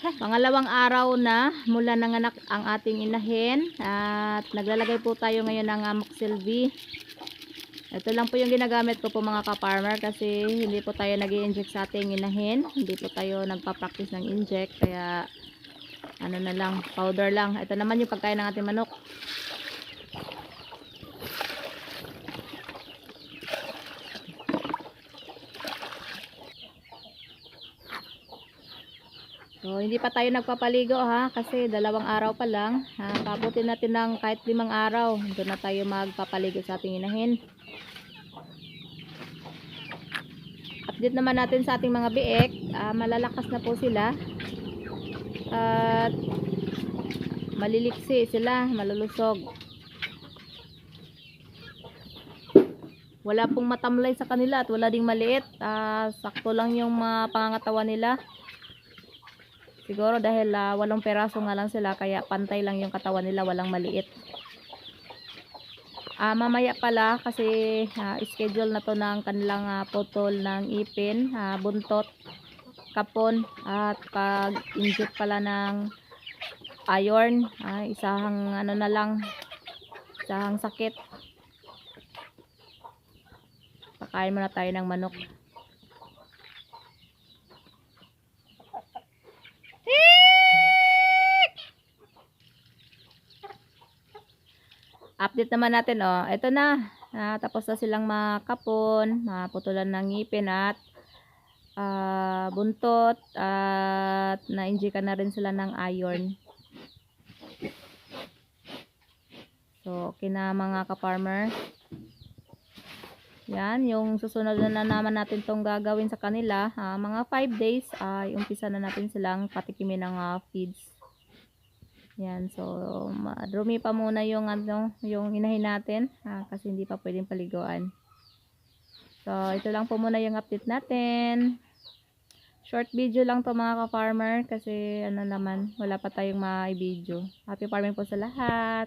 Pangalawang araw na mula nanganak ang ating inahin at naglalagay po tayo ngayon ng uh, Moxilv. Ito lang po yung ginagamit ko po mga ka-farmer kasi hindi po tayo nag inject sa ating inahin. Hindi po tayo nagpa-practice ng inject kaya ano na lang, powder lang. Ito naman yung pagkain ng ating manok. So, hindi pa tayo nagpapaligo ha, kasi dalawang araw pa lang. Ha, pabutin natin ng kahit limang araw. Doon na tayo magpapaligo sa ating inahin. Update naman natin sa ating mga biek. Ah, malalakas na po sila. At maliliksi sila, malulusog. Wala pong matamlay sa kanila at wala ding maliit. Ah, sakto lang yung mga pangangatawan nila. Siguro dahil ah, walong peraso nga lang sila kaya pantay lang yung katawan nila, walang maliit. Ah, mamaya pala kasi ah, schedule na to ng kanilang ah, putol ng ipin, ah, buntot, kapon at pag-inject pala ng iron, ah, isahang ano na lang, isahang sakit. Pakain muna tayo ng manok. Update naman natin oh. Ito na. Ah, tapos na silang makapon maputulan ng ngipin at ah, buntot at na-inject na rin sila ng iron. So okay na mga ka-farmer. Yan yung susunod na naman natin tong gagawin sa kanila ah, mga 5 days ay umpisa na natin silang patikimin ng ah, feeds yan, so madrumi pa muna yung ano, yung inahin natin ah, kasi hindi pa pwedeng paliguan. So, ito lang po muna yung update natin. Short video lang to mga ka-farmer kasi ano naman, wala pa tayong ma-video. Happy farming po sa lahat.